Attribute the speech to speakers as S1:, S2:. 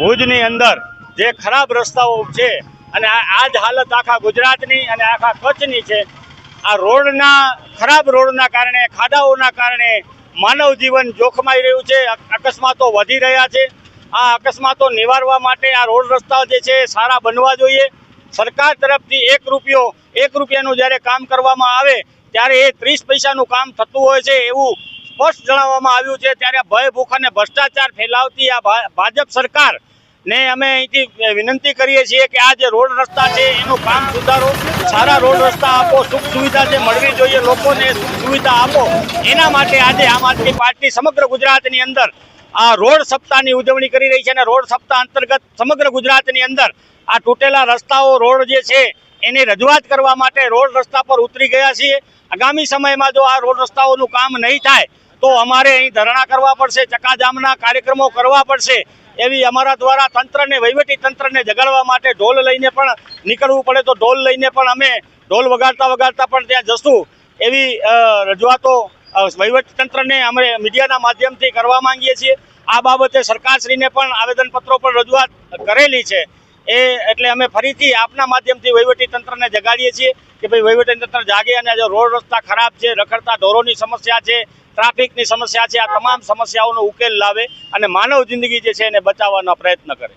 S1: ભુજની અંદર જે ખરાબ રસ્તાઓ છે અને આ જ હાલત આખા ગુજરાતની અને આખા કચ્છની છે, આ રોડના, ખરાબ રોડના કારણે, ખાડાઓના કારણે માનવ જીવન જોખમાઈ રહ્યું છે અકસ્માતો વધી રહ્યા છે. આ અકસ્માતો નિવારવા માટે આ રોડ રસ્તા જે છે સારા બનવા જોઈએ. સરકાર તરફથી એક રૂપિયો, એક રૂપિયાનું જ્યારે કામ કરવામાં આવે, ત્યારે એ ત્રીસ પૈસાનું કામ થતું હોય છે એવું સ્પષ્ટ જણાવવામાં આવ્યું છે. ત્યારે ભય, ભૂખ અને ભ્રષ્ટાચાર ફેલાવતી આ ભાજપ સરકાર ને અમે અહીંથી વિનંતી કરીએ છીએ કે આ જે રોડ રસ્તા છે, એનું કામ સુધારો. સારા રોડ રસ્તા આપો, સુખ સુવિધા જે મળવી જોઈએ લોકોને, સુખ સુવિધા આપો. એના માટે આજે આમ આદમી પાર્ટી સમગ્ર ગુજરાતની અંદર આ રોડ સપ્તાહની ઉજવણી કરી રહી છે અને રોડ સપ્તાહ અંતર્ગત સમગ્ર ગુજરાતની અંદર આ તૂટેલા રસ્તાઓ, રોડ જે છે, એની રજૂઆત કરવા માટે રોડ રસ્તા પર ઉતરી ગયા છીએ. આગામી સમયમાં જો આ રોડ રસ્તાઓનું કામ નહીં થાય તો અમારે અહીં ધરણા કરવા પડશે ચક્કાજામના કાર્યક્રમો કરવા પડશે, એવી અમારા દ્વારા તંત્રને, વહીવટી તંત્રને જગાડવા માટે ઢોલ લઈને પણ નીકળવું પડે તો ઢોલ લઈને પણ અમે ઢોલ વગાડતા વગાડતા પણ ત્યાં જશું. એવી રજૂઆતો વહીવટી તંત્રને અમે મીડિયાના માધ્યમથી કરવા માંગીએ છીએ. આ બાબતે સરકારશ્રીને પણ આવેદનપત્રો પર રજૂઆત કરેલી છે. એ, એટલે અમે ફરીથી આપના માધ્યમથી વહીવટી તંત્રને જગાડીએ છીએ કે ભાઈ વહીવટી તંત્ર જાગે અને જો રોડ રસ્તા ખરાબ છે, રખડતા ઢોરોની સમસ્યા છે ટ્રાફિકની સમસ્યા છે. આ તમામ સમસ્યાઓનો ઉકેલ લાવે અને માનવ જિંદગી જે છે એને બચાવવાનો પ્રયત્ન કરે.